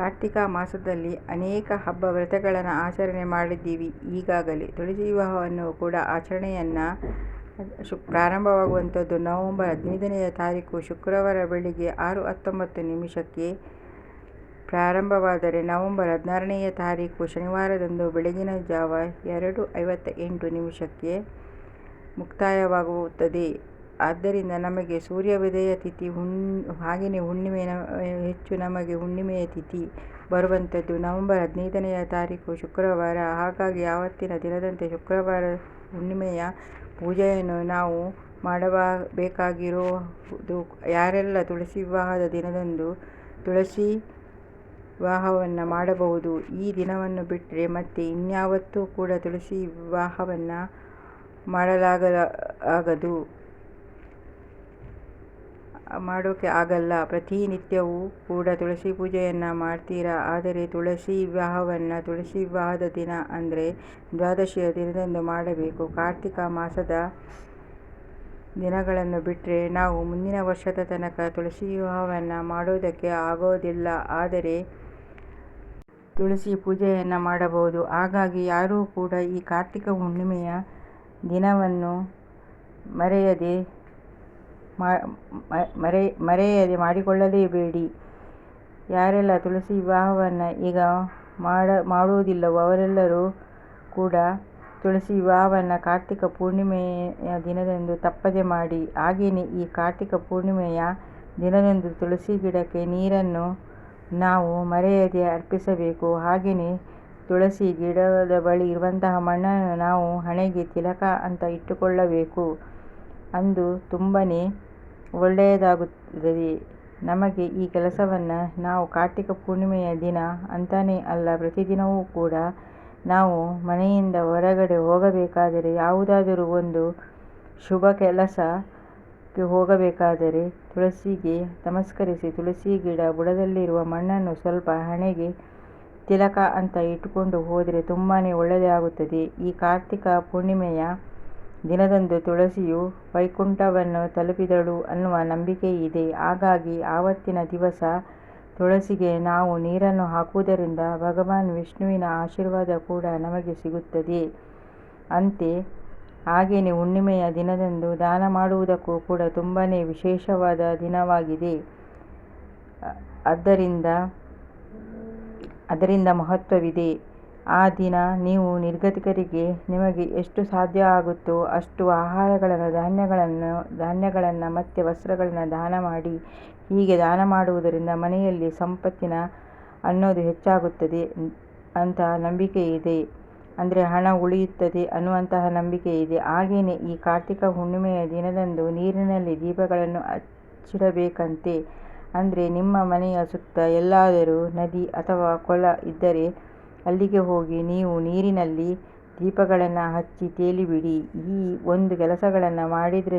ಕಾರ್ತಿಕ ಮಾಸದಲ್ಲಿ ಅನೇಕ ಹಬ್ಬ ವ್ರತಗಳನ್ನು ಆಚರಣೆ ಮಾಡಿದ್ದೀವಿ ಈಗಾಗಲೇ. ತುಳಸಿ ವಿವಾಹವನ್ನು ಕೂಡ ಆಚರಣೆಯನ್ನ ಪ್ರಾರಂಭವಾಗುವಂಥದ್ದು ನವಂಬರ್ ಹದಿನೈದನೆಯ ತಾರೀಕು ಶುಕ್ರವಾರ ಬೆಳಿಗ್ಗೆ ಆರು ಹತ್ತೊಂಬತ್ತು ನಿಮಿಷಕ್ಕೆ ಪ್ರಾರಂಭವಾದರೆ ನವಂಬರ್ ಹದಿನಾರನೆಯ ತಾರೀಕು ಶನಿವಾರದಂದು ಬೆಳಗಿನ ಜಾವ ಎರಡು ಐವತ್ತ ಎಂಟು ನಿಮಿಷಕ್ಕೆ ಮುಕ್ತಾಯವಾಗುತ್ತದೆ. ಆದ್ದರಿಂದ ನಮಗೆ ಸೂರ್ಯೋದಯ ತಿಥಿ ತಿಥಿ ಹಾಗೆಯೇ ಹುಣ್ಣಿಮೆ ಹೆಚ್ಚು ನಮಗೆ ಹುಣ್ಣಿಮೆಯ ತಿಥಿ ಬರುವಂಥದ್ದು ನವಂಬರ್ ಹದಿನೈದನೆಯ ತಾರೀಕು ಶುಕ್ರವಾರ. ಹಾಗಾಗಿ ಆವತ್ತಿನ ದಿನದಂತೆ ಶುಕ್ರವಾರ ಹುಣ್ಣಿಮೆಯ ಪೂಜೆಯನ್ನು ನಾವು ಮಾಡಬೇಕಾಗಿರೋದು ಯಾರೆಲ್ಲ ತುಳಸಿ ವಿವಾಹದ ದಿನದಂದು ತುಳಸಿ ವಿವಾಹವನ್ನು ಮಾಡಬಹುದು. ಈ ದಿನವನ್ನು ಬಿಟ್ಟರೆ ಮತ್ತೆ ಇನ್ಯಾವತ್ತೂ ಕೂಡ ತುಳಸಿ ವಿವಾಹವನ್ನ ಮಾಡೋಕೆ ಆಗಲ್ಲ. ಪ್ರತಿನಿತ್ಯವೂ ಕೂಡ ತುಳಸಿ ಪೂಜೆಯನ್ನು ಮಾಡ್ತೀರಾ ಆದರೆ ತುಳಸಿ ವಿವಾಹವನ್ನು ತುಳಸಿ ವಿವಾಹದ ದಿನ ಅಂದರೆ ದ್ವಾದಶಿಯ ದಿನದಂದು ಮಾಡಬೇಕು. ಕಾರ್ತಿಕ ಮಾಸದ ದಿನಗಳನ್ನು ಬಿಟ್ಟರೆ ನಾವು ಮುಂದಿನ ವರ್ಷದ ತನಕ ತುಳಸಿ ವಿವಾಹವನ್ನು ಮಾಡೋದಕ್ಕೆ ಆಗೋದಿಲ್ಲ. ಆದರೆ ತುಳಸಿ ಪೂಜೆಯನ್ನು ಮಾಡಬಹುದು. ಹಾಗಾಗಿ ಯಾರೂ ಕೂಡ ಈ ಕಾರ್ತಿಕ ಹುಣ್ಣಿಮೆಯ ದಿನವನ್ನು ಮರೆಯದೆ ಮಾಡಿಕೊಳ್ಳಲೇಬೇಡಿ. ಯಾರೆಲ್ಲ ತುಳಸಿ ವಿವಾಹವನ್ನ ಈಗ ಮಾಡುವುದಿಲ್ಲವೋ ಅವರೆಲ್ಲರೂ ಕೂಡ ತುಳಸಿ ವಿವಾಹವನ್ನ ಕಾರ್ತಿಕ ಪೂರ್ಣಿಮೆಯ ದಿನದಂದು ತಪ್ಪದೆ ಮಾಡಿ. ಹಾಗೆಯೇ ಈ ಕಾರ್ತಿಕ ಪೂರ್ಣಿಮೆಯ ದಿನದಂದು ತುಳಸಿ ಗಿಡಕ್ಕೆ ನೀರನ್ನು ನಾವು ಮರೆಯದೆ ಅರ್ಪಿಸಬೇಕು. ಹಾಗೆಯೇ ತುಳಸಿ ಗಿಡದ ಬಳಿ ಇರುವಂತಹ ಮಣ್ಣನ್ನು ನಾವು ಹಣೆಗೆ ತಿಲಕ ಅಂತ ಇಟ್ಟುಕೊಳ್ಳಬೇಕು. ಅಂದು ತುಂಬಾನೇ ಒಳ್ಳೆಯದಾಗುತ್ತದೆ ನಮಗೆ. ಈ ಕೆಲಸವನ್ನು ನಾವು ಕಾರ್ತಿಕ ಪೂರ್ಣಿಮೆಯ ದಿನ ಅಂತಾನೇ ಅಲ್ಲ, ಪ್ರತಿದಿನವೂ ಕೂಡ ನಾವು ಮನೆಯಿಂದ ಹೊರಗಡೆ ಹೋಗಬೇಕಾದರೆ ಯಾವುದಾದರೂ ಒಂದು ಶುಭ ಕೆಲಸಕ್ಕೆ ಹೋಗಬೇಕಾದರೆ ತುಳಸಿಗೆ ನಮಸ್ಕರಿಸಿ, ತುಳಸಿ ಗಿಡ ಬುಡದಲ್ಲಿರುವ ಮಣ್ಣನ್ನು ಸ್ವಲ್ಪ ಹಣೆಗೆ ತಿಲಕ ಅಂತ ಇಟ್ಟುಕೊಂಡು ಹೋದರೆ ತುಂಬಾ ಒಳ್ಳೆಯದಾಗುತ್ತದೆ. ಈ ಕಾರ್ತಿಕ ಪೂರ್ಣಿಮೆಯ ದಿನದಂದು ತುಳಸಿಯು ವೈಕುಂಠವನ್ನು ತಲುಪಿದಳು ಅನ್ನುವ ನಂಬಿಕೆ ಇದೆ. ಹಾಗಾಗಿ ಆವತ್ತಿನ ದಿವಸ ತುಳಸಿಗೆ ನಾವು ನೀರನ್ನು ಹಾಕುವುದರಿಂದ ಭಗವಾನ್ ವಿಷ್ಣುವಿನ ಆಶೀರ್ವಾದ ಕೂಡ ನಮಗೆ ಸಿಗುತ್ತದೆ ಅಂತೆ. ಹಾಗೆಯೇ ಹುಣ್ಣಿಮೆಯ ದಿನದಂದು ದಾನ ಮಾಡುವುದಕ್ಕೂ ಕೂಡ ತುಂಬಾ ವಿಶೇಷವಾದ ದಿನವಾಗಿದೆ. ಅದರಿಂದ ಮಹತ್ವವಿದೆ. ಆ ದಿನ ನೀವು ನಿರ್ಗತಿಕರಿಗೆ ನಿಮಗೆ ಎಷ್ಟು ಸಾಧ್ಯ ಆಗುತ್ತೋ ಅಷ್ಟು ಆಹಾರಗಳನ್ನು ಧಾನ್ಯಗಳನ್ನು ಧಾನ್ಯಗಳನ್ನು ಮತ್ತು ವಸ್ತ್ರಗಳನ್ನು ದಾನ ಮಾಡಿ. ಹೀಗೆ ದಾನ ಮಾಡುವುದರಿಂದ ಮನೆಯಲ್ಲಿ ಸಂಪತ್ತಿನ ಅನ್ನೋದು ಹೆಚ್ಚಾಗುತ್ತದೆ ಅಂತ ನಂಬಿಕೆ ಇದೆ. ಅಂದರೆ ಹಣ ಉಳಿಯುತ್ತದೆ ಅನ್ನುವಂತಹ ನಂಬಿಕೆ ಇದೆ. ಹಾಗೆಯೇ ಈ ಕಾರ್ತಿಕ ಹುಣ್ಣಿಮೆಯ ದಿನದಂದು ನೀರಿನಲ್ಲಿ ದೀಪಗಳನ್ನು ಹಚ್ಚಿಡಬೇಕಂತೆ. ಅಂದರೆ ನಿಮ್ಮ ಮನೆಯ ಸುತ್ತ ಎಲ್ಲಾದರೂ ನದಿ ಅಥವಾ ಕೊಳ ಇದ್ದರೆ ಅಲ್ಲಿಗೆ ಹೋಗಿ ನೀವು ನೀರಿನಲ್ಲಿ ದೀಪಗಳನ್ನ ಹಚ್ಚಿ ತೇಲಿಬಿಡಿ. ಈ ಒಂದು ಕೆಲಸಗಳನ್ನ ಮಾಡಿದ್ರೆ